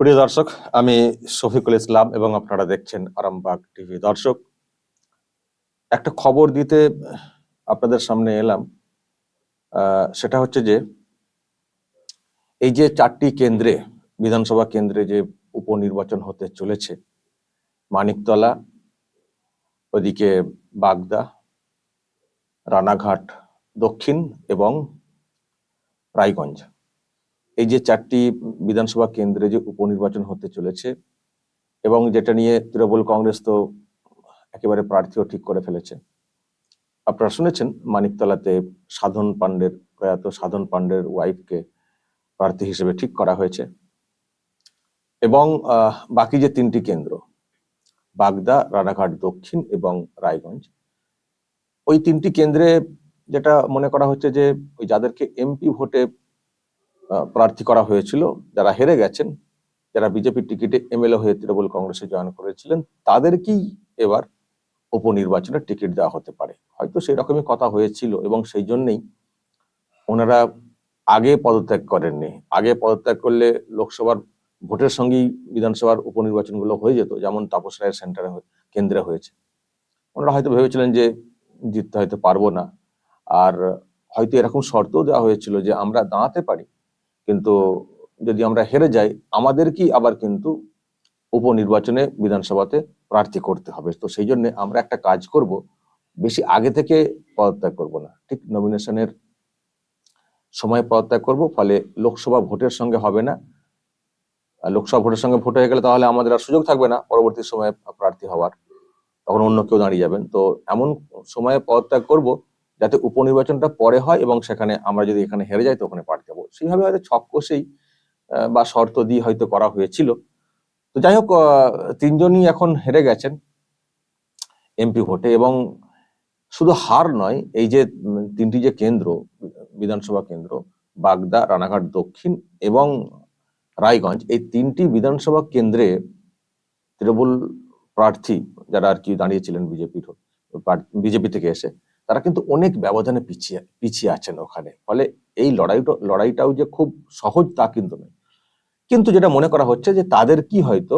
প্রিয় দর্শক, আমি শফিকুল ইসলাম এবং আপনারা দেখছেন আরামবাগ টিভি। দর্শক, একটা খবর দিতে আপনাদের সামনে এলাম সেটা হচ্ছে যে, এই যে চারটি কেন্দ্রে, বিধানসভা কেন্দ্রে যে উপনির্বাচন হতে চলেছে, মানিকতলা, ওদিকে বাগদা, রানাঘাট, দক্ষিণ এবং রায়গঞ্জ। এই যে চারটি বিধানসভা কেন্দ্রে যে উপনির্বাচন হতে চলেছে এবং যেটা নিয়ে তৃণমূল কংগ্রেস তো একেবারে প্রার্থীও ঠিক করে ফেলেছে। আপনারা শুনেছেন মানিকতলাতে সাধন পাণ্ডের প্রয়াত সাধন পাণ্ডের ওয়াইফকে প্রার্থী হিসেবে ঠিক করা হয়েছে। এবং বাকি যে তিনটি কেন্দ্র, বাগদা, রানাঘাট দক্ষিণ এবং রায়গঞ্জ, ওই তিনটি কেন্দ্রে যেটা মনে করা হচ্ছে যে ওই যাদেরকে এমপি ভোটে প্রার্থী করা হয়েছিল, যারা হেরে গেছেন, যারা বিজেপির টিকিটে এমএলএ হয়ে তৃণমূল কংগ্রেসে জয়েন করেছিলেন, তাদেরকেই এবার উপনির্বাচনের টিকিট দেওয়া হতে পারে। হয়তো সেই রকমই কথা হয়েছিল এবং সেই জন্যেই ওনারা আগে পদত্যাগ করেননি। আগে পদত্যাগ করলে লোকসভার ভোটের সঙ্গেই বিধানসভার উপনির্বাচনগুলো হয়ে যেত, যেমন তাপস রায়ের সেন্টারে কেন্দ্রে হয়েছে। ওনারা হয়তো ভেবেছিলেন যে জিততে হয়তো পারব না। আর হয়তো এরকম শর্তও দেওয়া হয়েছিল যে আমরা দাঁড়াতে পারি কিন্তু যদি আমরা হেরে যাই, আমাদেরকেই আবার কিন্তু উপনির্বাচনে বিধানসভাতে প্রার্থী করতে হবে। তো সেই জন্য আমরা একটা কাজ করব, বেশি আগে থেকে পদত্যাগ করব না। ঠিক নমিনেশনের সময় পদত্যাগ করব, ফলে লোকসভা ভোটের সঙ্গে হবে না। লোকসভা ভোটের সঙ্গে ভোট হয়ে গেলে তাহলে আমাদের আর সুযোগ থাকবে না পরবর্তী সময়ে প্রার্থী হওয়ার। তখন অন্য কেউ দাঁড়িয়ে যাবেন। তো এমন সময়ে পদত্যাগ করব যাতে উপনির্বাচনটা পরে হয় এবং সেখানে আমরা যদি এখানে হেরে যাই, তো ওখানে প্রার্থী হব সেইভাবে হয়তো ছক বা শর্ত দিয়ে হয়তো করা হয়েছিল। তো যাই হোক তিনজনই এখন হেরে গেছেন এমপি ভোটে এবং শুধু হার নয়, এই যে তিনটি যে কেন্দ্র, বিধানসভা কেন্দ্র, বাগদা, রানাঘাট, দক্ষিণ এবং রায়গঞ্জ, এই তিনটি বিধানসভা কেন্দ্রে তৃণমূল প্রার্থী যারা আর কি দাঁড়িয়েছিলেন বিজেপির, বিজেপি থেকে এসে তারা কিন্তু অনেক ব্যবধানে পিছিয়ে পিছিয়ে আছেন ওখানে। ফলে এই লড়াইটা, লড়াইটাও যে খুব সহজ তা কিন্তু নয়। কিন্তু যেটা মনে করা হচ্ছে যে তাদের কি হয়তো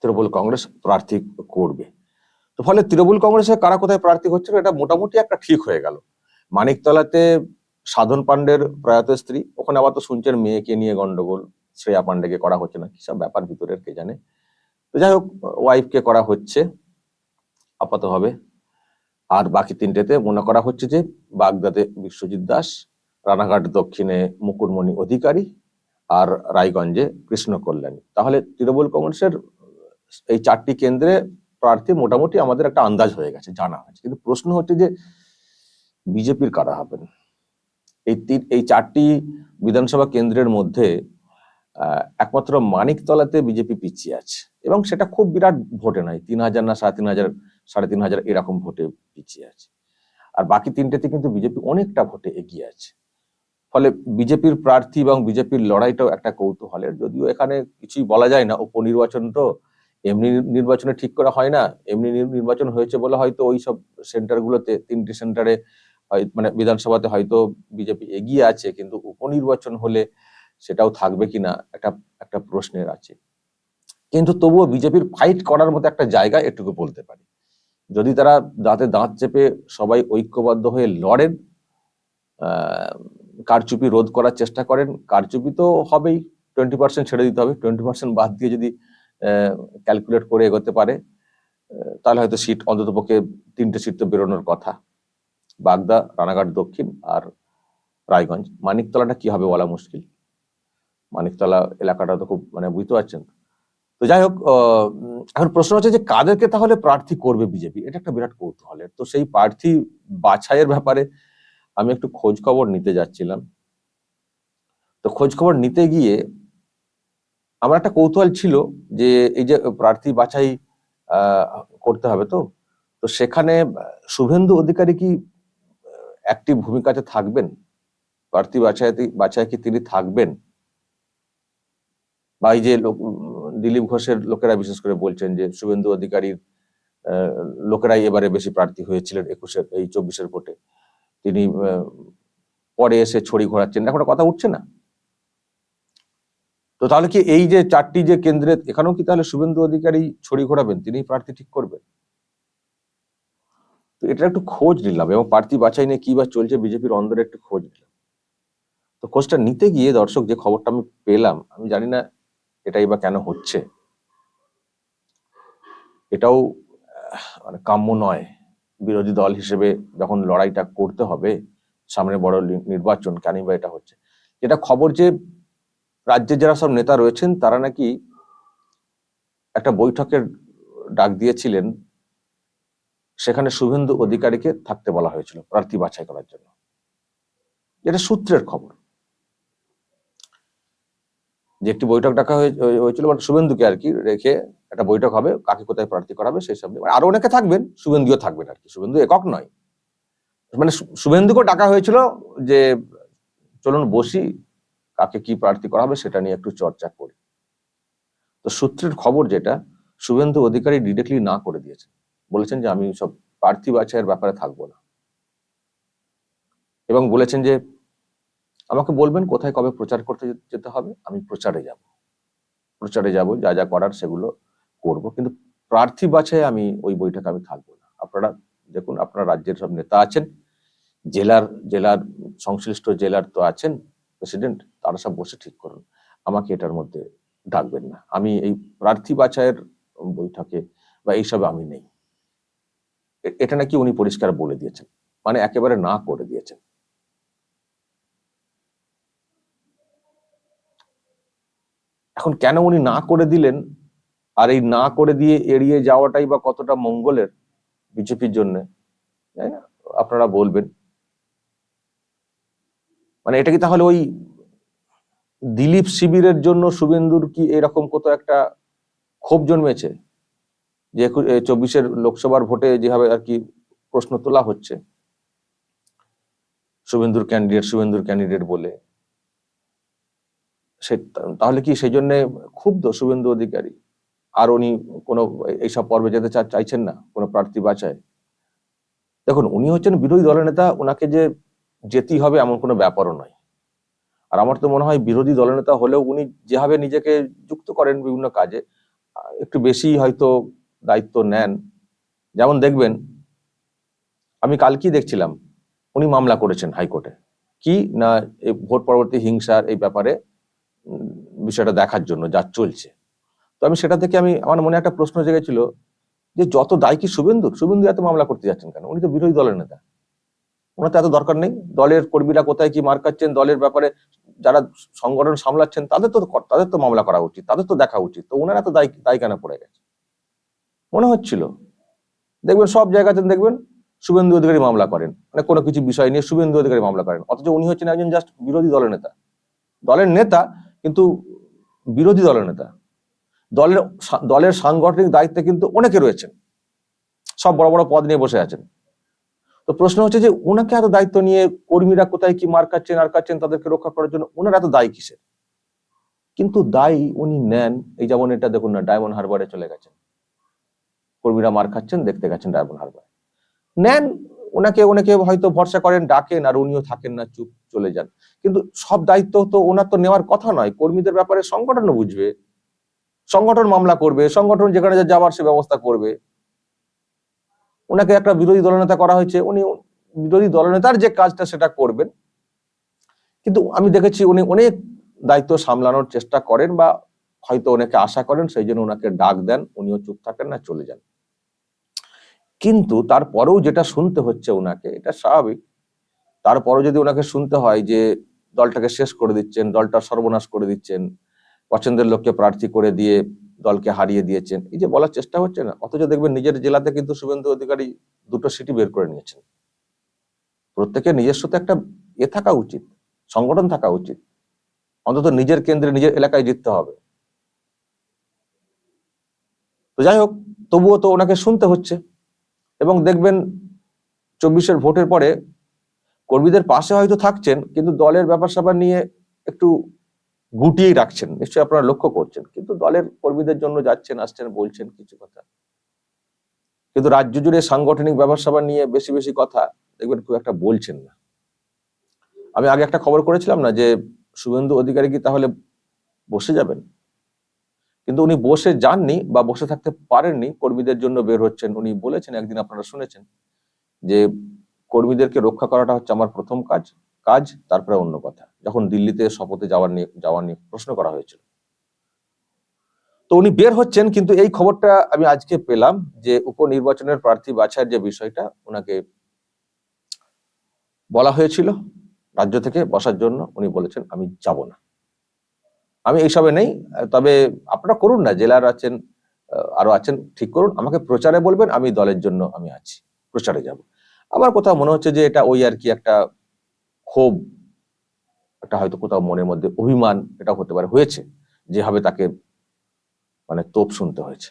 তৃণমূল কংগ্রেস প্রার্থী করবে। তো ফলে তৃণমূল কংগ্রেসের কারা কোথায় প্রার্থী হচ্ছিল এটা মোটামুটি একটা ঠিক হয়ে গেল। মানিকতলাতে সাধন পাণ্ডের প্রয়াত স্ত্রী, ওখানে আবার তো শুনছেন মেয়েকে নিয়ে গন্ডগোল, শ্রেয়া পাণ্ডেকে করা হচ্ছে না, কি সব ব্যাপার ভিতরের কে জানে। তো যাই হোক ওয়াইফকে করা হচ্ছে, আপাতভাবে। আর বাকি তিনটেতে মনে করা হচ্ছে যে বাগদাদে বিশ্বজিৎ দাস, রানাঘাট দক্ষিণে মুকুটমণি অধিকারী আর রায়গঞ্জে কৃষ্ণ কল্যাণী তাহলে তৃণমূল কংগ্রেসের এই চারটি কেন্দ্রে প্রার্থী মোটামুটি আমাদের একটা আন্দাজ হয়ে গেছে, জানা হয়েছে কিন্তু প্রশ্ন হচ্ছে যে বিজেপির কারা হবেন? এই তিন, এই চারটি বিধানসভা কেন্দ্রের মধ্যে একমাত্র মানিকতলাতে বিজেপি পিছিয়ে আছে এবং সেটা খুব বিরাট ভোটে নয়, তিন হাজার না সাড়ে তিন হাজার সাড়ে তিন হাজার এরকম ভোটে পিছিয়ে আছে। আর বাকি তিনটেতে কিন্তু বিজেপি অনেকটা ভোটে এগিয়ে আছে। ফলে বিজেপির প্রার্থী এবং বিজেপির লড়াইটাও একটা কৌতূহলের। যদিও এখানে কিছুই বলা যায় না, উপনির্বাচন তো এমনি নির্বাচনে ঠিক করা হয় না, এমনি নির্বাচন হয়েছে বলে হয়তো ওই সব সেন্টারগুলোতে, তিনটি সেন্টারে মানে বিধানসভাতে হয়তো বিজেপি এগিয়ে আছে, কিন্তু উপনির্বাচন হলে সেটাও থাকবে কিনা একটা একটা প্রশ্নের আছে। কিন্তু তবুও বিজেপির ফাইট করার মতো একটা জায়গা এটুকু বলতে পারি। যদি তারা দাঁতে দাঁত চেপে সবাই ঐক্যবদ্ধ হয়ে লড়েন কারচুপি রোধ করার চেষ্টা করেন, কারচুপি তো হবেই টোয়েন্টি পার্সেন্ট ছেড়ে দিতে হবে টোয়েন্টি পার্সেন্ট বাদ দিয়ে যদি ক্যালকুলেট করে এগোতে পারে তাহলে হয়তো সিট অন্তত পক্ষে তিনটে সিট তো বেরোনোর কথা। বাগদা, রানাঘাট, দক্ষিণ আর রায়গঞ্জ। মানিকতলাটা কি হবে বলা মুশকিল। মানিকতলা এলাকাটা তো খুব মানে বুঝতে পারছেন তো। যাই হোক এখন প্রশ্ন হচ্ছে যে কাদেরকে তাহলে প্রার্থী করবে বিজেপি? এটা একটা বিরাট কৌতূহলের তো সেই প্রার্থী বাছাইয়ের ব্যাপারে আমি একটু খোঁজ খবর নিতে যাচ্ছিলাম। তো খোঁজ খবর নিতে গিয়ে আমার একটা কৌতূহল ছিল যে এই যে প্রার্থী বাছাই করতে হবে তো? তো সেখানে শুভেন্দু অধিকারী কি একটি ভূমিকাতে থাকবেন? প্রার্থী বাছাই বাছাই কি তিনি থাকবেন? বা এই যে লোক- দিলীপ ঘোষের লোকেরা বিশেষ করে বলছেন যে শুভেন্দু অধিকারীর লোকেরাই এবারে বেশি প্রার্থী হয়েছিলেন একুশের, এই চব্বিশের ভোটে। তিনি পরে এসে ছড়ি ঘোরাচ্ছেন। এখন কথা উঠছে না। তো তাহলে কি এই যে চারটি যে কেন্দ্রে, এখানেও কি তাহলে শুভেন্দু অধিকারী ছড়ি ঘোরাবেন? তিনি প্রার্থী ঠিক করবেন? তো এটা একটু খোঁজ নিলাম এবং প্রার্থী বাছাই নিয়ে কি বা চলছে বিজেপির অন্দরে একটু খোঁজ নিলাম। তো খোঁজটা নিতে গিয়ে দর্শক যে খবরটা আমি পেলাম, আমি জানি না এটাই বা কেন হচ্ছে? এটাও মানে কাম্য নয়। বিরোধী দল হিসেবে যখন লড়াইটা করতে হবে, সামনে বড় নির্বাচন, কেনই বা এটা হচ্ছে? যেটা খবর যে রাজ্যের যারা সব নেতা রয়েছেন, তারা নাকি একটা বৈঠকের ডাক দিয়েছিলেন। সেখানে শুভেন্দু অধিকারীকে থাকতে বলা হয়েছিল, প্রার্থী বাছাই করার জন্য। এটা সূত্রের খবর। যে একটি বৈঠক ডাকা হয়ে- হয়ে- হয়েছিল মানে শুভেন্দুকে আর কি রেখে একটা বৈঠক হবে, কাকে কোথায় প্রার্থী করাবে সেই সব মানে আরও অনেকে থাকবেন, শুভেন্দুও থাকবেন আর কি। শুভেন্দু একক নয়। মানে শুভেন্দুকেও ডাকা হয়েছিল যে, চলুন বসি, কাকে কি প্রার্থী করা হবে সেটা নিয়ে একটু চর্চা করি। তো সূত্রের খবর যেটা, শুভেন্দু অধিকারী ডিরেক্টলি না করে দিয়েছেন। বলেছেন যে, আমি সব প্রার্থী বাছাইয়ের ব্যাপারে থাকব না। এবং বলেছেন যে আমাকে বলবেন কোথায় কবে প্রচার করতে যেতে হবে, আমি প্রচারে যাব। প্রচারে যাব, যা যা করার সেগুলো করব। কিন্তু প্রার্থী বাছাই আমি ওই বইটাকে আমি থাকব না। আপনারা দেখুন, আপনারা রাজ্যের সব নেতা আছেন, জেলার জেলার সংশ্লিষ্ট জেলার তো আছেন প্রেসিডেন্ট, তারা সব বসে ঠিক করুন। আমাকে এটার মধ্যে ডাকবেন না। আমি এই প্রার্থী বাছাইয়ের বৈঠকে বা এইসব আমি নেই। এটা নাকি উনি পরিষ্কার বলে দিয়েছেন। মানে একেবারে না করে দিয়েছেন। এখন কেন উনি না করে দিলেন? আর এই না করে দিয়ে এড়িয়ে যাওয়াটাই বা কতটা মঙ্গলের বিজেপির জন্য? আপনারা বলবেন। মানে এটা কি তাহলে ওই দিলীপ শিবিরের জন্য শুভেন্দুর কি এরকম কত একটা ক্ষোভ জন্মেছে? যে চব্বিশের লোকসভার ভোটে যেভাবে আর কি প্রশ্ন তোলা হচ্ছে। শুভেন্দুর ক্যান্ডিডেট শুভেন্দুর ক্যান্ডিডেট বলে। সে, তাহলে কি সেই জন্য ক্ষুব্ধ শুভেন্দু অধিকারী? আর উনি কোনো, এইসব পর্বে যেতে চাইছেন না? কোনো প্রার্থী বাছায়? দেখুন, উনি হচ্ছেন বিরোধী দলের নেতা ওনাকে যে যেতেই হবে এমন কোনো ব্যাপারও নয়। আর আমার তো মনে হয় বিরোধী দলনেতা হলেও উনি যেভাবে নিজেকে যুক্ত করেন বিভিন্ন কাজে, একটু বেশি হয়তো দায়িত্ব নেন। যেমন দেখবেন, আমি কালকেই দেখছিলাম, উনি মামলা করেছেন হাইকোর্টে। কি? না ভোট পরবর্তী হিংসার এই ব্যাপারে বিষয়টা দেখার জন্য যা চলছে। তো আমি সেটা থেকে আমি, আমার মনে একটা প্রশ্ন জেগেছিল যে যত দায় কি শুভেন্দুর শুভেন্দু এত মামলা করতে যাচ্ছেন কেন? উনি তো বিরোধী দলের নেতা। ওনার তো এত দরকার নেই। দলের কর্মীরা কোথায় কি মার খাচ্ছেন, দলের ব্যাপারে যারা সংগঠন সামলাচ্ছেন, তাদের তো তাদের তো মামলা করা উচিত, তাদের তো দেখা উচিত। তো ওনারা তো দায় দায় কেন পড়ে গেছে? মনে হচ্ছিল। দেখবেন, সব জায়গাতে দেখবেন শুভেন্দু অধিকারী মামলা করেন। মানে কোনো কিছু বিষয় নিয়ে শুভেন্দু অধিকারী মামলা করেন। অথচ উনি হচ্ছেন একজন জাস্ট বিরোধী দলের নেতা। দলের নেতা কিন্তু বিরোধী দলের নেতা। দলের দলের সাংগঠনিক দায়িত্বে কিন্তু অনেকে রয়েছেন। সব বড় বড় পদ নিয়ে বসে আছেন। তো প্রশ্ন হচ্ছে যে ওনাকে এত দায়িত্ব নিয়ে কর্মীরা কোথায় কি মার খাচ্ছেন, আর খাচ্ছেন, তাদেরকে রক্ষা করার জন্য ওনার এত দায়ী কিসের? কিন্তু দায়ী উনি নেন, এই যেমন এটা দেখুন না, ডায়মন্ড হারবারে চলে গেছেন। কর্মীরা মার খাচ্ছেন, দেখতে গেছেন ডায়মন্ড হারবার। নেন ওনাকে ওনাকে হয়তো ভরসা করেন, ডাকেন আর উনিও থাকেন না, চুপ চলে যান। কিন্তু সব দায়িত্ব তো ওনার তো নেওয়ার কথা নয়। কর্মীদের ব্যাপারে সংগঠনও বুঝবে, সংগঠন মামলা করবে, সংগঠন যেখানে যাওয়ার সে ব্যবস্থা করবে। ওনাকে একটা বিরোধী দলনেতা করা হয়েছে, উনি বিরোধী দলনেতার যে কাজটা সেটা করবেন। কিন্তু আমি দেখেছি উনি অনেক দায়িত্ব সামলানোর চেষ্টা করেন বা হয়তো অনেকে আশা করেন, সেই জন্য ওনাকে ডাক দেন, উনিও চুপ থাকেন না, চলে যান। কিন্তু তারপরেও যেটা শুনতে হচ্ছে ওনাকে, এটা স্বাভাবিক। তারপরেও যদি ওনাকে শুনতে হয় যে দলটাকে শেষ করে দিচ্ছেন, দলটা সর্বনাশ করে দিচ্ছেন, পছন্দের লোককে প্রার্থী করে দিয়ে দলকে হারিয়ে দিয়েছেন, এই যে বলার চেষ্টা হচ্ছে না। অথচ দেখবেন নিজের জেলাতে কিন্তু শুভেন্দু অধিকারী দুটো সিটি বের করে নিয়েছেন। প্রত্যেকের নিজস্ব একটা এ থাকা উচিত, সংগঠন থাকা উচিত। অন্তত নিজের কেন্দ্রে, নিজের এলাকায় জিততে হবে। তো যাই হোক, তবুও তো ওনাকে শুনতে হচ্ছে। এবং দেখবেন চব্বিশের ভোটের পরে কর্মীদের পাশে হয়তো থাকছেন, কিন্তু দলের ব্যাপার স্যাপার নিয়ে একটু গুটিয়েই রাখছেন। নিশ্চয়ই আপনারা লক্ষ্য করছেন, কিন্তু দলের কর্মীদের জন্য যাচ্ছেন, আসছেন, বলছেন কিছু কথা। কিন্তু রাজ্য জুড়ে সাংগঠনিক ব্যাপার স্যাপার নিয়ে বেশি বেশি কথা দেখবেন খুব একটা বলছেন না। আমি আগে একটা খবর করেছিলাম না যে শুভেন্দু অধিকারী কি তাহলে বসে যাবেন? কিন্তু উনি বসে যাননি বা বসে থাকতে পারেননি, কর্মীদের জন্য বের হচ্ছেন। উনি বলেছেন, একদিন আপনারা শুনেছেন, যে কর্মীদেরকে রক্ষা করাটা হচ্ছে আমার প্রথম কাজ কাজ, তারপরে অন্য কথা। যখন দিল্লিতে শপথে যাওয়ার নিয়ে যাওয়ার নিয়ে প্রশ্ন করা হয়েছিল। তো উনি বের হচ্ছেন, কিন্তু এই খবরটা আমি আজকে পেলাম যে উপনির্বাচনের প্রার্থী বাছাইয়ের যে বিষয়টা ওনাকে বলা হয়েছিল, রাজ্য থেকে বসার জন্য। উনি বলেছেন, আমি যাব না। আমি এইসবে নেই, তবে আপনারা করুন না, জেলার আছেন আরও আছেন, ঠিক করুন, আমাকে প্রচারে বলবেন, আমি দলের জন্য আমি আছি, প্রচারে যাব। আমার কোথাও মনে হচ্ছে যে এটা ওই আর কি একটা ক্ষোভ, একটা হয়তো কোথাও মনের মধ্যে অভিমান, এটা হতে পারে, হয়েছে, যেভাবে তাকে মানে তোপ শুনতে হয়েছে।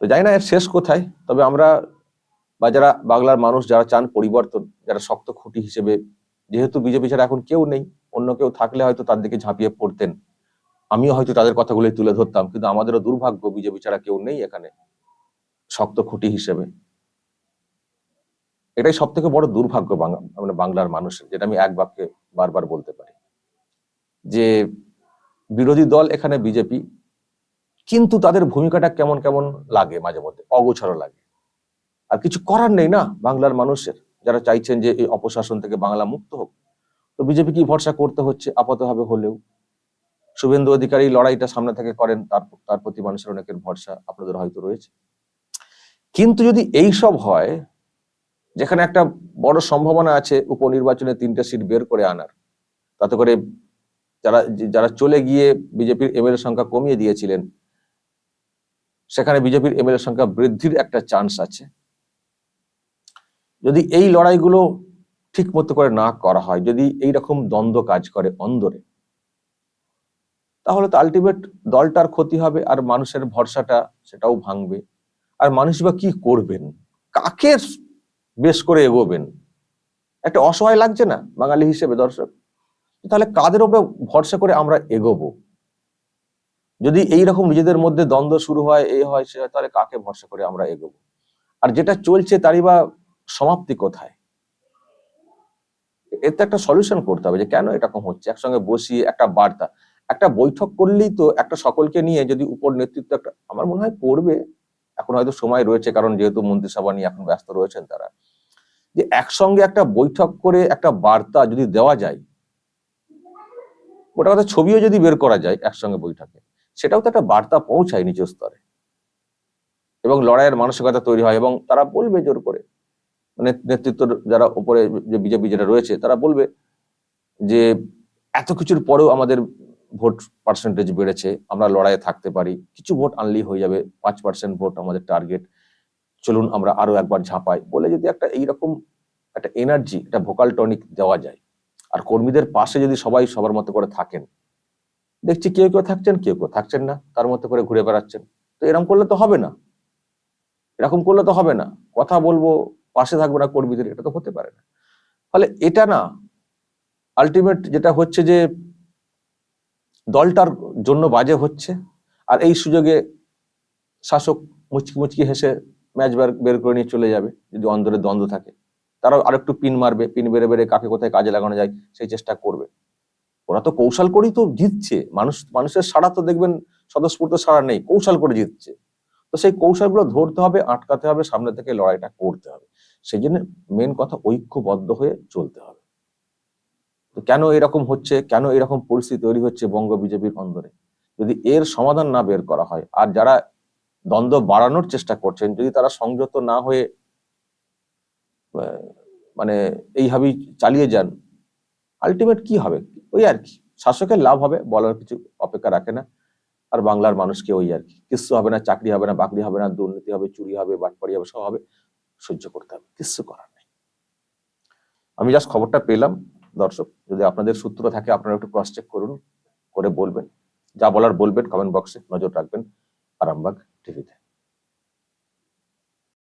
তো জানি না এর শেষ কোথায়, তবে আমরা বা যারা বাংলার মানুষ, যারা চান পরিবর্তন, যারা শক্ত খুঁটি হিসেবে, যেহেতু বিজেপি ছাড়া এখন কেউ নেই অন্য কেউ থাকলে হয়তো তার দিকে ঝাঁপিয়ে পড়তেন। আমিও হয়তো তাদের কথাগুলোই তুলে ধরতাম, কিন্তু আমাদেরও দুর্ভাগ্য বিজেপি ছাড়া কেউ নেই এখানে, শক্ত খুঁটি হিসেবে। এটাই সব থেকে বড় দুর্ভাগ্য বাংলা মানে বাংলার মানুষের, যেটা আমি এক বাক্যে বারবার বলতে পারি। যে বিরোধী দল এখানে বিজেপি, কিন্তু তাদের ভূমিকাটা কেমন কেমন লাগে মাঝে মধ্যে, অগোছালো লাগে। আর কিছু করার নেই না বাংলার মানুষের, যারা চাইছেন যে এই অপশাসন থেকে বাংলা মুক্ত হোক। বিজেপি কি ভরসা করতে হচ্ছে আপাতভাবে হলেও? শুভেন্দু অধিকারী লড়াইটা সামনে থেকে করেন, তার তার প্রতি মানুষের অনেকের ভরসা আপনাদের হয়তো রয়েছে। কিন্তু যদি এই সব হয়, যেখানে একটা বড় সম্ভাবনা আছে উপনির্বাচনে তিনটে সিট বের করে আনার, তাতে করে যারা যারা চলে গিয়ে বিজেপির এমএলএ সংখ্যা কমিয়ে দিয়েছিলেন, সেখানে বিজেপির এমএলএ সংখ্যা বৃদ্ধির একটা চান্স আছে। যদি এই লড়াইগুলো ঠিক মতো করে না করা হয়, যদি এই রকম দ্বন্দ্ব কাজ করে অন্দরে, তাহলে তো আলটিমেট দলটার ক্ষতি হবে আর মানুষের ভরসাটা সেটাও ভাঙবে। আর মানুষ বা কি করবেন? কাকে বেশ করে এগোবেন? একটা অসহায় লাগছে না বাঙালি হিসেবে, দর্শক? তাহলে কাদের উপরে ভরসা করে আমরা এগোবো? যদি এই রকম নিজেদের মধ্যে দ্বন্দ্ব শুরু হয় এই হয়, সে হয়, তাহলে কাকে ভরসা করে আমরা এগোবো? আর যেটা চলছে তারই বা সমাপ্তি কোথায়? এতে একটা সলিউশন করতে হবে যে কেন এরকম হচ্ছে? একসঙ্গে বসিয়ে একটা বার্তা, একটা বৈঠক করলেই তো একটা সকলকে নিয়ে যদি উপর নেতৃত্ব একটা, আমার মনে হয় করবে। এখন হয়তো সময় রয়েছে, কারণ যেহেতু মন্ত্রিসভা নিয়ে এখন ব্যস্ত রয়েছেন তারা। যে একসঙ্গে একটা বৈঠক করে একটা বার্তা যদি দেওয়া যায় ওটা কথা ছবিও যদি বের করা যায় একসঙ্গে বৈঠকে, সেটাও তো একটা বার্তা পৌঁছায় নিচ স্তরে। এবং লড়াইয়ের মানসিকতা তৈরি হয় এবং তারা বলবে জোর করে। নেতৃত্ব যারা উপরে যে বিজেপি যেটা রয়েছে, তারা বলবে যে এত কিছুর পরেও আমাদের ভোট পার্সেন্টেজ বেড়েছে, আমরা লড়াইয়ে থাকতে পারি, কিছু ভোট আনলেই হয়ে যাবে, পাঁচ পার্সেন্ট ভোট আমাদের টার্গেট চলুন আমরা আরও একবার ঝাঁপাই, বলে যদি একটা এইরকম একটা এনার্জি একটা ভোকাল টনিক দেওয়া যায়, আর কর্মীদের পাশে যদি সবাই সবার মতো করে থাকেন, দেখছি কেউ কেউ থাকছেন, কেউ কেউ থাকছেন না, তার মতো করে ঘুরে বেড়াচ্ছেন, তো এরকম করলে তো হবে না, এরকম করলে তো হবে না, কথা বলব পাশে থাকবে না কর্মীদের এটা তো হতে পারে না। ফলে এটা না আলটিমেট যেটা হচ্ছে যে, দলটার জন্য বাজে হচ্ছে, আর এই সুযোগে শাসক মুচকি মুচকি হেসে ম্যাচ বের করে নিয়ে চলে যাবে, যদি অন্দরে দ্বন্দ্ব থাকে। তারাও আরেকটু পিন মারবে, পিন বেড়ে বেড়ে কাকে কোথায় কাজে লাগানো যায়, সেই চেষ্টা করবে। ওরা তো কৌশল করেই তো জিতছে, মানুষ, মানুষের সাড়া তো দেখবেন স্বতঃস্ফূর্ত সাড়া নেই, কৌশল করে জিতছে। তো সেই কৌশলগুলো ধরতে হবে, আটকাতে হবে, সামনে থেকে লড়াইটা করতে হবে। সেই জন্য মেন কথা ঐক্যবদ্ধ হয়ে চলতে হবে। তো কেন এরকম হচ্ছে? কেন এরকম পরিস্থিতি তৈরি হচ্ছে বঙ্গ বিজেপির অন্দরে? যদি এর সমাধান না বের করা হয়, আর যারা দ্বন্দ্ব বাড়ানোর চেষ্টা করছেন, যদি তারা সংযত না হয়ে মানে এইভাবেই চালিয়ে যান আলটিমেট কি হবে? ওই আর কি। শাসকের লাভ হবে বলার কিছু অপেক্ষা রাখে না। আর বাংলার মানুষকে ওই আর কি। কিচ্ছু হবে না, চাকরি হবে না, বাকরি হবে না, দুর্নীতি হবে, চুরি হবে, বাটপাড়ি হবে, সব হবে। সহ্য করতে হবে কিচ্ছু করার নেই। আমি জাস্ট খবরটা পেলাম, দর্শক, যদি আপনাদের সূত্র থাকে, আপনারা একটু ক্রস চেক করুন, করে বলবেন। যা বলার বলবেন কমেন্ট বক্সে নজর রাখবেন, আরামবাগ টিভিতে